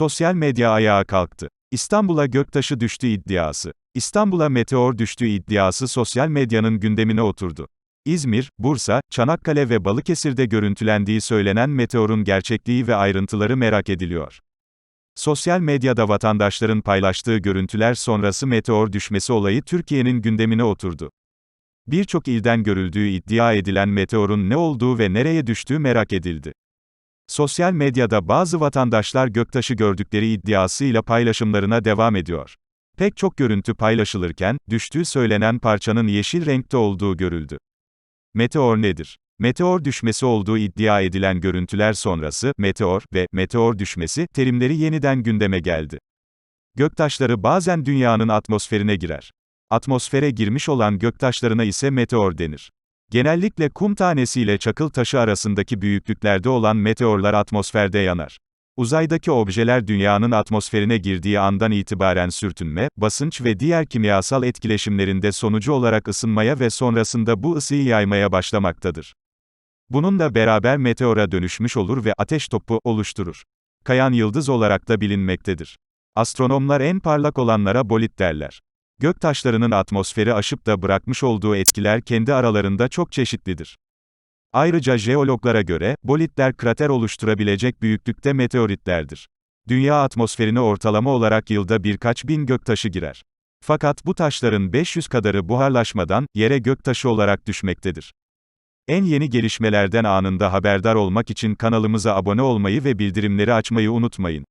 Sosyal medya ayağa kalktı. İstanbul'a göktaşı düştü iddiası. İstanbul'a meteor düştüğü iddiası sosyal medyanın gündemine oturdu. İzmir, Bursa, Çanakkale ve Balıkesir'de görüntülendiği söylenen meteorun gerçekliği ve ayrıntıları merak ediliyor. Sosyal medyada vatandaşların paylaştığı görüntüler sonrası meteor düşmesi olayı Türkiye'nin gündemine oturdu. Birçok ilden görüldüğü iddia edilen meteorun ne olduğu ve nereye düştüğü merak edildi. Sosyal medyada bazı vatandaşlar göktaşı gördükleri iddiasıyla paylaşımlarına devam ediyor. Pek çok görüntü paylaşılırken, düştüğü söylenen parçanın yeşil renkte olduğu görüldü. Meteor nedir? Meteor düşmesi olduğu iddia edilen görüntüler sonrası, meteor ve meteor düşmesi terimleri yeniden gündeme geldi. Göktaşları bazen dünyanın atmosferine girer. Atmosfere girmiş olan göktaşlarına ise meteor denir. Genellikle kum tanesiyle çakıl taşı arasındaki büyüklüklerde olan meteorlar atmosferde yanar. Uzaydaki objeler dünyanın atmosferine girdiği andan itibaren sürtünme, basınç ve diğer kimyasal etkileşimlerinde sonucu olarak ısınmaya ve sonrasında bu ısıyı yaymaya başlamaktadır. Bununla beraber meteora dönüşmüş olur ve ateş topu oluşturur. Kayan yıldız olarak da bilinmektedir. Astronomlar en parlak olanlara bolit derler. Göktaşlarının atmosferi aşıp da bırakmış olduğu etkiler kendi aralarında çok çeşitlidir. Ayrıca jeologlara göre, bolitler krater oluşturabilecek büyüklükte meteoritlerdir. Dünya atmosferine ortalama olarak yılda birkaç bin göktaşı girer. Fakat bu taşların 500 kadarı buharlaşmadan, yere göktaşı olarak düşmektedir. En yeni gelişmelerden anında haberdar olmak için kanalımıza abone olmayı ve bildirimleri açmayı unutmayın.